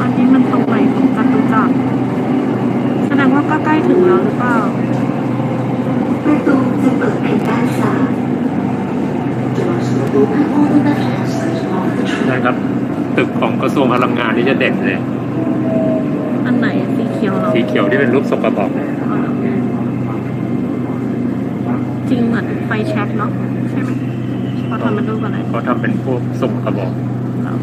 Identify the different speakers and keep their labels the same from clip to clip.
Speaker 1: อันนี้มันตรงไหนของจตุจักแสดงว่าก็ใกล้ถึงแล้วหรือเปล่า
Speaker 2: ประตูจะเปิดไปด้นซ้าย
Speaker 3: นะครับ ตึกของกระทรวงพลังงานนี่จะเด่นเลย
Speaker 1: อันไหนสีเขียว
Speaker 3: สีเขียวที่เป็นรูปสกบอก
Speaker 1: จริงเหมือนไฟแช็กเนาะใช่ไหมเขาทำเป็นรูปอะไร
Speaker 3: เขาทำเป็นพวกสกบอก
Speaker 1: ครับ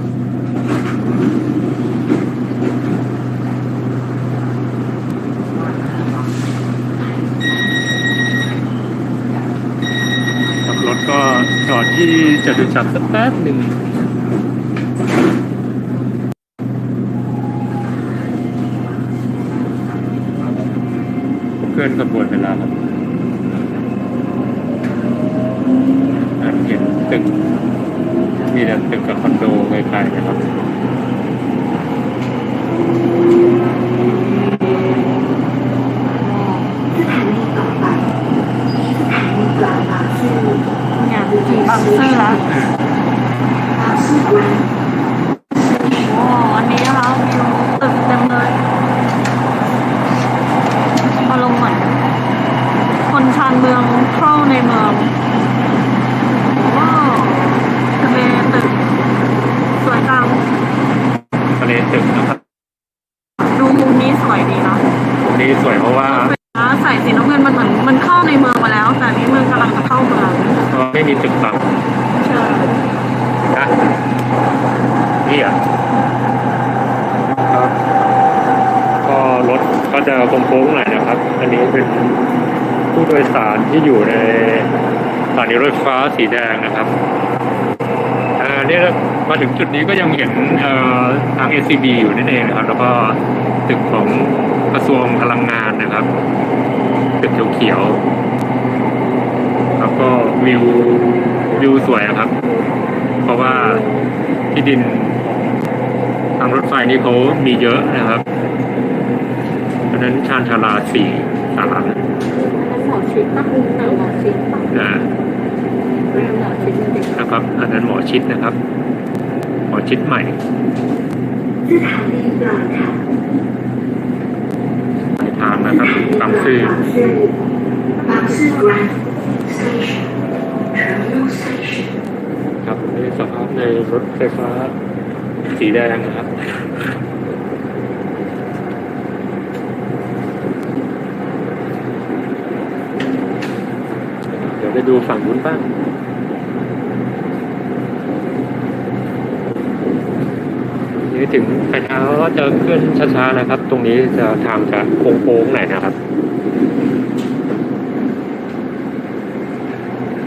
Speaker 3: ขับรถก็จอดที่จตุจักรสักแป๊บหนึ่งเคลื่อนขบวนเวลาครับเห็นตึก มีแต่ตึกกับคอนโดไกลๆนะครับ
Speaker 2: สถานีต่อไปสถานีกลางบางซื่อ
Speaker 1: เนี่ยถึงบซื่อล้ว
Speaker 2: บางซื่อ Grand
Speaker 1: โอ้อันนี้นะคะวิวตึกเต็มเลยอารมณ์เหมือนคนชานเมืองเข้าในเมืองว้าวทะเลตึกสวยจัง
Speaker 3: ทะเล ตึกนะครับ
Speaker 1: ดูมุมนี้สวยดีนะ
Speaker 3: ตรงนี้สวยเพราะว่า
Speaker 1: ใส่สีน้ำเงินมันเหมือนมันเข้าในเมืองมาแล้ว แต่อันนี้เมืองกำลังจะเข้าเมือง
Speaker 3: ไม่มีตึกบัง
Speaker 1: ใช่
Speaker 3: นะนี่อะครับก็รถก็จะโค้งๆหน่อยนะครับ อันนี้เป็นผู้โดยสารที่อยู่ในสถานีรถไฟฟ้าสีแดงนะครับอ่าเนี่ยมาถึงจุดนี้ก็ยังเห็นเอ่อทาง SCB อยู่นั่นเองนะครับ แล้วก็ตึกของกระทรวงพลังงานนะครับตึกเขียวๆแล้วก็วิววิวสวยอะครับ เพราะว่าที่ดินทางรถไฟนี่เขามีเยอะนะครับเพราะฉะนั้นชานชาลาสี่สารา
Speaker 1: หมอชิดปะหมอชิดปะ
Speaker 3: นะ
Speaker 1: หมอชิดเลย
Speaker 3: นะครับ อันนั้นหมอชิดนะครับ หมอชิดใหม่
Speaker 2: สถานีปลายทาง
Speaker 3: ปลายทางนะครับบางซื่อบา
Speaker 2: งซื่อบาง
Speaker 3: ครับนี่สภาพในรถไฟฟ้าสีแดงนะครับ เดี๋ยว ไปดูฝั่งนู้นบ้างนี่ถึงไฟเท้าก็จะเคลื่อนช้าๆนะครับ ตรงนี้จะทางจะโค้งๆหน่อยนะครับ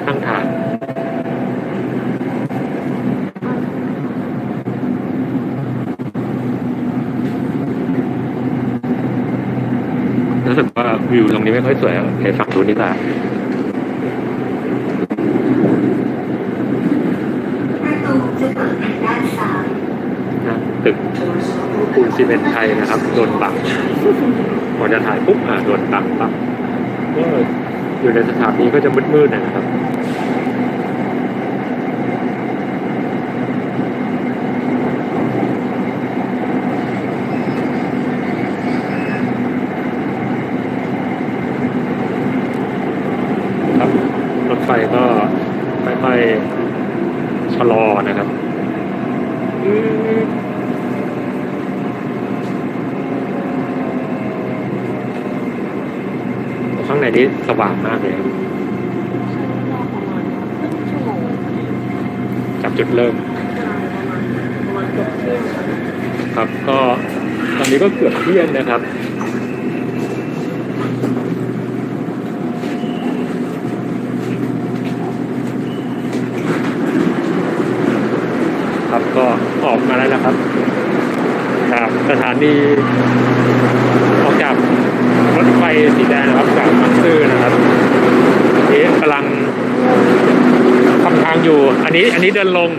Speaker 3: ข้างทางรู้สึกว่าวิวตรงนี้ไม่ค่อยสวยอะไปฝั่งนู้นดีกว่า
Speaker 2: ประตูจะเปิ ด้านซ้าย
Speaker 3: นะตึกปูนซีเมนต์ไทยนะครับโดนบังพอจะถ่ายปุ๊บอ่าโดนบังปั๊บก็อยู่ในสถานีก็จะมืดๆนะครับรถไฟก็ค่อยๆชะลอนะครับอืมข้าง ในนี้สว่างมากเลยครับจากจุดเริ่ม ครับก็ตอนนี้ก็เกือบเที่ยงนะครับครับก็ออกมาแล้วนะครับจากสถานีออกจากรถไฟสีแดงซื่อนะครับ นี้อันนี้เดินลง